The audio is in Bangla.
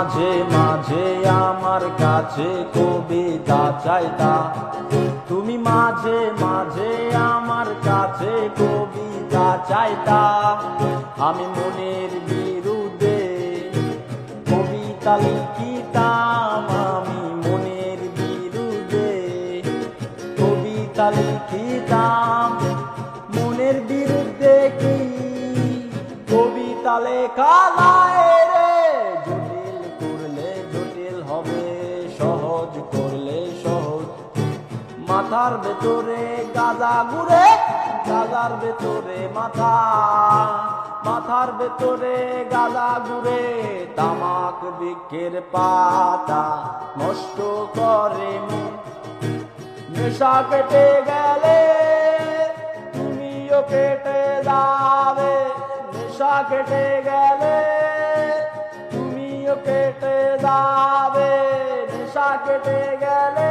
মাঝে মাঝে আমার কাছে কবিতা চাইতা। তুমি মাঝে মাঝে আমার কাছে কবিতা চাইতা। আমি মনের বিরুদ্ধে কবিতা লিখিতাম, আমি মনের বিরুদ্ধে কবিতা লিখিতাম। মনের বিরুদ্ধে কি কবিতা লেখা মাথার ভেতরে, গাজা ঘুরে গাজার ভেতরে মাথা। মাথার ভেতরে গাজা ঘুরে তামাক বৃক্ষের পাতা নষ্ট করে নেশা কেটে গেলে তুমিও কেটে যাবে। নেশা কেটে গেলে তুমিও কেটে যাবে। নেশা কেটে গেলে